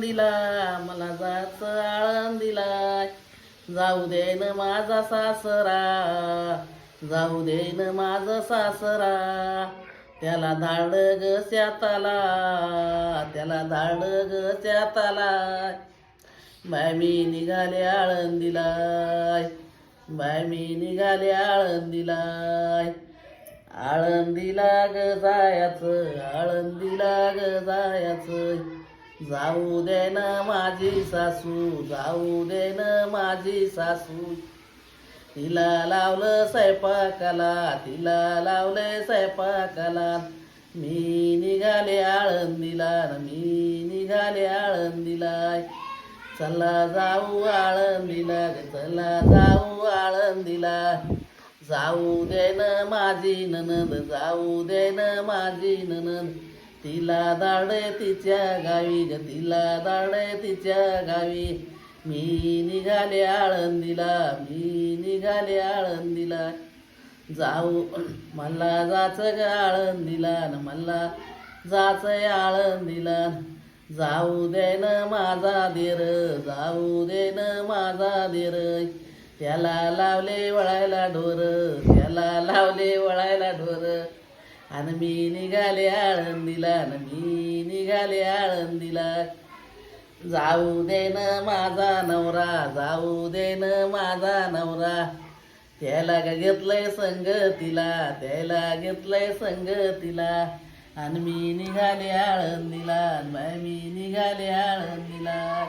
आळंदीला मला जायचं आळंदीला. जाऊ दे न माझा सासरा जाऊ दे न माझा सासरा. त्याला धाड ग त्याला त्याला धाड ग त्याला. बाय मी निघाले आळंदीला बाय मी निघाले आळंदीला. आळंदीला ग जायचं आळंदीला ग जायचं. जाऊ दे ना माझी सासू जाऊ दे ना माझी सासू. तिला लावलं स्वयंपाकाला तिला लावलं स्वयंपाकाला. मी निघाले आळंदीला मी निघाले आळंदीला. चला जाऊ आळंदीला चला जाऊ आळंदीला. जाऊ दे ना माझी ननद जाऊ दे ना माझी ननद. तिला दाड तिच्या गावी ग तिला दाड तिच्या गावी. मी निघाले आळंदीला मी निघाले आळंदीला. जाऊ मला जाच ग आळंदीला न मला जाच आळंदीला. जाऊ दे न माझा देर जाऊ दे न माझा देर. त्याला लावले वळायला ढोर त्याला लावले वळायला ढोर आणि मी निघाले आळंदीला न मी निघाले आळंदीला जाऊ दे न माझा नवरा जाऊ दे न माझा नवरा त्याला का घेतलंय संगतीला त्याला घेतलंय संगतीला आणि मी निघाले आळंदीला मी निघाले आळंदीला